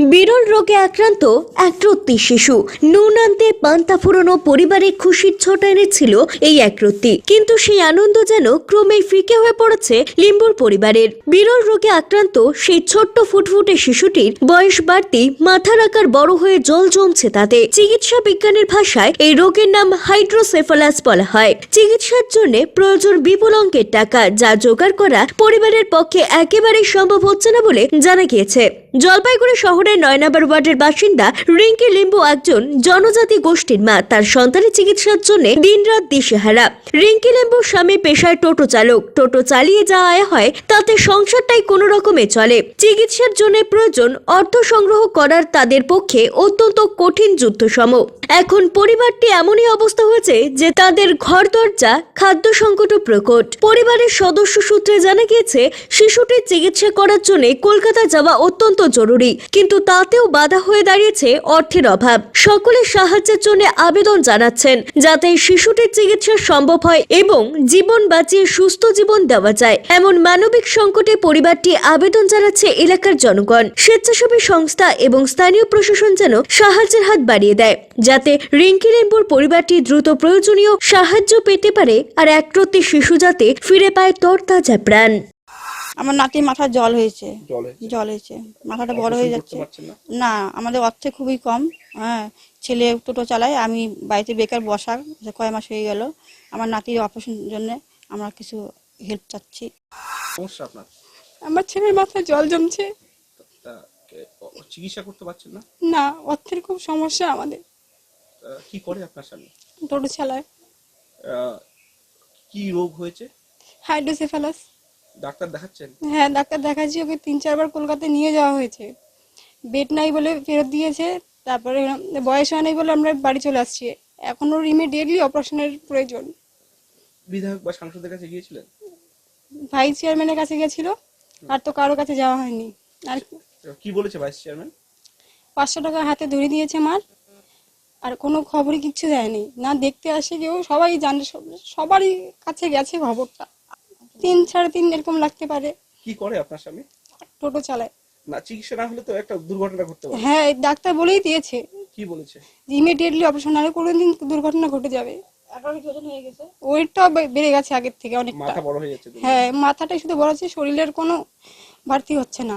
বিরল রোগে আক্রান্ত একরত্তি শিশু। নুন আনতে পান্তা ফুরনো পরিবারে খুশির ছোট এনেছিল এই একরত্তি কিন্তু সেই আনন্দ যেন ক্রমেই ফিকে হয়ে পড়েছে লিম্বুর পরিবারের। বিরল রোগে আক্রান্ত সেই ছোট্ট ফুটফুটে শিশুটির বয়স বাড়তি মাথার আকার বড় হয়ে জল জমছে তাতে। চিকিৎসা বিজ্ঞানের ভাষায় এই রোগের নাম হাইড্রোসেফালাস বলা হয়। চিকিৎসার জন্য প্রয়োজন বিপুল অঙ্কের টাকা, যা জোগাড় করা পরিবারের পক্ষে একেবারেই সম্ভব হচ্ছে না বলে জানা গিয়েছে। জলপাইগুড়ি শহরের নয় নম্বর ওয়ার্ডের বাসিন্দা রিঙ্কি লিম্বু একজন জনজাতি গোষ্ঠীর মা। তার সন্তানের চিকিৎসার জন্য দিনরাত দিশেহারা। রিঙ্কি লিম্বুর স্বামী পেশায় টোটো চালক। টোটো চালিয়ে যা আয় হয়, তাতে সংসারটাই কোনো রকমে চলে। চিকিৎসার জন্য প্রয়োজন অর্থ সংগ্রহ করার তাদের পক্ষে অত্যন্ত কঠিন যুদ্ধসম। এখন পরিবারটি এমনই অবস্থা হয়েছে যে তাদের ঘর দরজা খাদ্য সংকটও প্রকট। পরিবারের সদস্য সূত্রে জানা গিয়েছে, শিশুটির চিকিৎসা করার জন্য কলকাতা যাওয়া অত্যন্ত জরুরি। কিন্তু তাতেও বাধা হয়ে দাঁড়িয়েছে অর্থের অভাব। সকলের সাহায্যের জন্য আবেদন জানাচ্ছেন যাতে শিশুটির চিকিৎসা সম্ভব হয় এবং জীবন বাঁচিয়ে সুস্থ জীবন দেওয়া যায়। এমন মানবিক সংকটে পরিবারটি আবেদন জানাচ্ছে এলাকার জনগণ। স্বেচ্ছাসেবী সংস্থা এবং স্থানীয় প্রশাসন যেন সাহায্যের হাত বাড়িয়ে দেয়, যাতে রিঙ্কি লেম্বুর পরিবারটি দ্রুত প্রয়োজনীয় সাহায্য পেতে পারে আর একরত্তি শিশু যাতে ফিরে পায় তরতাজা প্রাণ। আমার নাতির মাথার জল হয়েছে। জল হয়েছে? মাথাটা বড় হয়ে যাচ্ছে। না? আমাদের অর্থে খুবই কম। হ্যাঁ ছেলে টোটো চালায় আমি বাড়িতে বেকার বসা কয় মাস হয়ে গেল আমার নাতির অপারেশনের জন্য আমরা কিছু হেল্প চাচ্ছি। আমার ছেলের মাথায় জল জমছে। চিকিৎসা করতে পারছেন না? না অর্থের খুব সমস্যা আমাদের। কি করে আপনার স্বামী? টোটো চালায়। কি রোগ হয়েছে? হাইড্রোসেফালাস। ডাক্তার দেখাচ্ছেন? হ্যাঁ ডাক্তার দেখাচ্ছি ওকে তিন চারবার কলকাতায় নিয়ে যাওয়া হয়েছে। বেড নাই বলে ফেরত দিয়েছে তারপরে বয়স হয় নাই বলে আমরা বাড়ি চলে আসছি। এখন ওর ইমিডিয়েটলি অপারেশনের প্রয়োজন। বিধায়ক বা সাংসদের কাছে গিয়েছিলেন? ভাইস চেয়ারম্যানের কাছে গেছিল আর তো কারও কাছে যাওয়া হয়নি। আর কি বলেছে ভাইস চেয়ারম্যান পাঁচশো টাকা হাতে ধরে দিয়েছে মার আর কোনো খবরই কিচ্ছু দেয়নি। না দেখতে আসে কেউ সবাই জানে সবারই কাছে গেছে খবরটা। তিন সাড়ে তিন এরকম লাগতে পারে। কি করে আপনার স্বামী? টোটো চালায়। না চিকিৎসা না হলে তো একটা দুর্ঘটনা ঘটতে পারে। হ্যাঁ এই ডাক্তার বলেই দিয়েছে। কি বলেছে? ইমিডিয়েটলি অপারেশন না কোনো দিন দুর্ঘটনা ঘটে যাবে। ওয়েটটা বেড়ে গেছে আগের থেকে অনেকটা। মাথা বড় হয়ে যাচ্ছে হ্যাঁ মাথাটাই শুধু বড় হচ্ছে শরীরের কোনো বাড়তি হচ্ছে না।